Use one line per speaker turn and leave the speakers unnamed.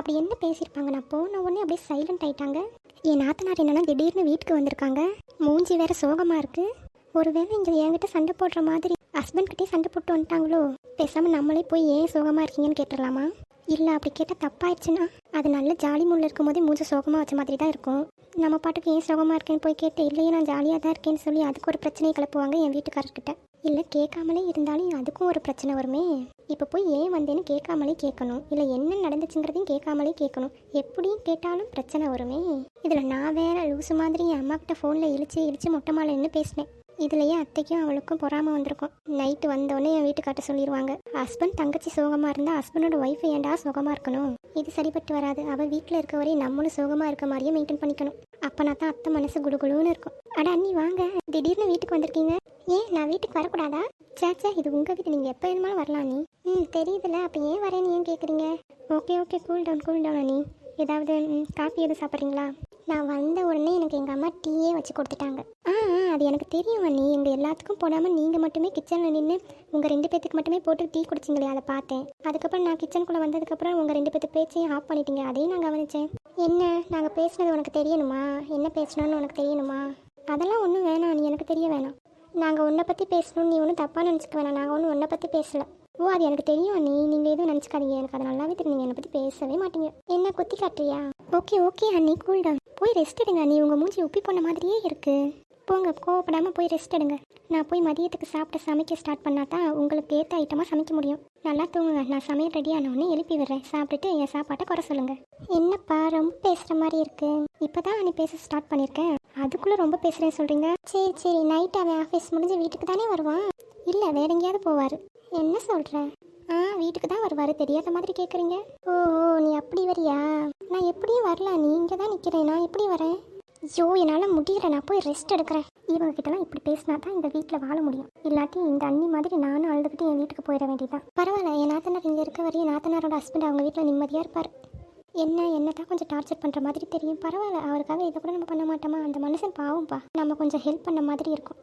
அப்படி என்ன பேசியிருப்பாங்க? நான் போன உடனே அப்படியே சைலண்ட் ஆயிட்டாங்க. என் நாத்தனார் என்னென்னா திடீர்னு வீட்டுக்கு வந்திருக்காங்க. மூஞ்சி வேற சோகமாக இருக்கு. ஒருவேளை இங்கே என்கிட்ட சண்டை போடுற மாதிரி ஹஸ்பண்ட்கிட்டே சண்டை போட்டு வந்துட்டாங்களோ? பேசாமல் நம்மளே போய் ஏன் சோகமாக இருக்கீங்கன்னு கேட்டுடலாமா? இல்லை அப்படி கேட்டால் தப்பாயிடுச்சுன்னா? அது நல்ல ஜாலி மூல இருக்கும் போதே மூஞ்ச சோகமாக வச்ச மாதிரி தான் இருக்கும். நம்ம பாட்டுக்கு ஏன் சோகமாக இருக்கேன்னு போய் கேட்டு இல்லையே நான் ஜாலியாக தான் இருக்கேன்னு சொல்லி அதுக்கு ஒரு பிரச்சனையை கிளப்புவாங்க என் வீட்டுக்காரர்கிட்ட. இல்லை கேட்காமலே இருந்தாலும் அதுக்கும் ஒரு பிரச்சனை வருமே? இப்போ போய் ஏன் வந்தேன்னு கேட்காமலே கேட்கணும். இல்லை என்ன நடந்துச்சுங்கிறதையும் கேட்காமலே கேட்கணும். எப்படியும் கேட்டாலும் பிரச்சனை வருமே? இதில் நான் வேற லூசு மாதிரி என் அம்மாக்கிட்ட ஃபோனில் இழிச்சு இழிச்சு மொட்டை மாலை நின்று பேசினேன். இதுலயே அத்தைக்கும் அவளுக்கும் பொறாம வந்திருக்கும். நைட்டு வந்தோடனே என் வீட்டுக்காட்ட சொல்லிடுவாங்க ஹஸ்பண்ட் தங்கச்சி சோகமா இருந்தா ஹஸ்பண்டோட ஒய்ஃப் ஏண்டா சோகமா இருக்கணும்? இது சரிப்பட்டு வராது. அவ வீட்டில் இருக்க வரை நம்மளும் சோகமா இருக்க மாதிரியே மெயின்டைன் பண்ணிக்கணும். அப்பனா தான் அத்தை மனசு குடுகுடுன்னு இருக்கும். அட அண்ணி வாங்க. திடீர்னு வீட்டுக்கு வந்திருக்கீங்க. ஏன் நான் வீட்டுக்கு வரக்கூடாதா? சேச்சா இது உங்க வீட்டு நீங்க எப்போ வேணுமாலும் வரலாம் நீ ம் தெரியுதுல்ல. அப்போ ஏன் வரேன்னு ஏன் கேட்குறீங்க okay okay. Cool down cool down அண்ணி. ஏதாவது காஃபி எதுவும் சாப்பிட்றீங்களா? நான் வந்த உடனே எனக்கு எங்கள் அம்மா டீயே வச்சு கொடுத்துட்டாங்க. அது எனக்கு தெரியும் அண்ணி. எங்கள் எல்லாத்துக்கும் போடாமல் நீங்கள் மட்டுமே கிச்சனில் நின்று உங்கள் ரெண்டு பேத்துக்கு மட்டுமே போட்டு டீ குடிச்சிங்களே அதை பார்த்தேன். அதுக்கப்புறம் நான் கிச்சனுக்குள்ளே வந்ததுக்கப்புறம் உங்கள் ரெண்டு பேத்து பேச்சையும் ஆஃப் பண்ணிட்டீங்க. அதையும் நான் கவனித்தேன் என்ன? நாங்கள் பேசினது உனக்கு தெரியணுமா? என்ன பேசணும்னு உனக்கு தெரியணுமா? அதெல்லாம் ஒன்றும் வேணாம் நீ எனக்கு தெரிய வேணாம். நாங்கள் உன்னை பற்றி பேசணும்னு நீ ஒன்றும் தப்பாக நினச்சிக்க வேணாம். நாங்கள் ஒன்றும் உன்னை பற்றி பேசலை. ஓ அது எனக்கு தெரியும் நீ நீங்கள் எதுவும் நினச்சிக்காதீங்க. எனக்கு அது நல்லாவே தெரியும். நீங்கள் என்னை பற்றி பேசவே மாட்டீங்க. என்ன குத்தி காட்டுறியா? ஓகே ஓகே அண்ணி. கூல் டவுன் போய் ரெஸ்ட் எடுங்க நீ உங்கள் மூஞ்சி உப்பி போன மாதிரியே இருக்கு. போங்க கோவப்படாமல் போய் ரெஸ்ட் எடுங்க. நான் போய் மதியத்துக்கு சாப்பிட்டு சமைக்க ஸ்டார்ட் பண்ணா தான் உங்களுக்கு ஏற்ற ஐட்டமாக சமைக்க முடியும். நல்லா தூங்குங்க. நான் சமையல் ரெடி ஆனவுடனே எழுப்பி விடுறேன். சாப்பிட்டுட்டு என் சாப்பாட்டை குறை சொல்லுங்க. என்னப்பா ரொம்ப பேசுகிற மாதிரி இருக்கு. இப்போ தான் நீ பேச ஸ்டார்ட் பண்ணியிருக்கேன் அதுக்குள்ளே ரொம்ப பேசுகிறேன் சொல்கிறீங்க சரி சரி. நைட் அவன் ஆஃபீஸ் முடிஞ்சு வீட்டுக்கு தானே வருவான்? இல்லை வேற எங்கேயாவது போவார். என்ன சொல்கிறேன் ஆ வீட்டுக்கு தான் வருவார். தெரியாத மாதிரி கேட்குறீங்க ஓ ஓ, நீ அப்படி வரியா? நான் எப்படியும் வரல. நீ இங்கே தான் நிற்கிறேன் நான் எப்படி வரேன்? ஐயோ என்னால் முடியல. நான் போய் ரெஸ்ட் எடுக்கிறேன். இவங்க கிட்டலாம் இப்படி பேசினா தான் இந்த வீட்டில் வாழ முடியும். இல்லாட்டி இந்த அண்ணி மாதிரி நானும் அழுதுகிட்டு என் வீட்டுக்கு போயிட வேண்டியதான் பரவாயில்ல என் நாத்தனார் இங்கே இருக்க வரையும் நாத்தனாரோட ஹஸ்பண்ட் அவங்க வீட்டில் நிம்மதியாக இருப்பார். என்ன என்ன தான் கொஞ்சம் டார்ச்சர் பண்ணுற மாதிரி தெரியும். பரவாயில்ல அவருக்காக இதை கூட நம்ம பண்ண மாட்டோமா? அந்த மனுஷன் பாவம்ப்பா நம்ம கொஞ்சம் ஹெல்ப் பண்ண மாதிரி இருக்கும்.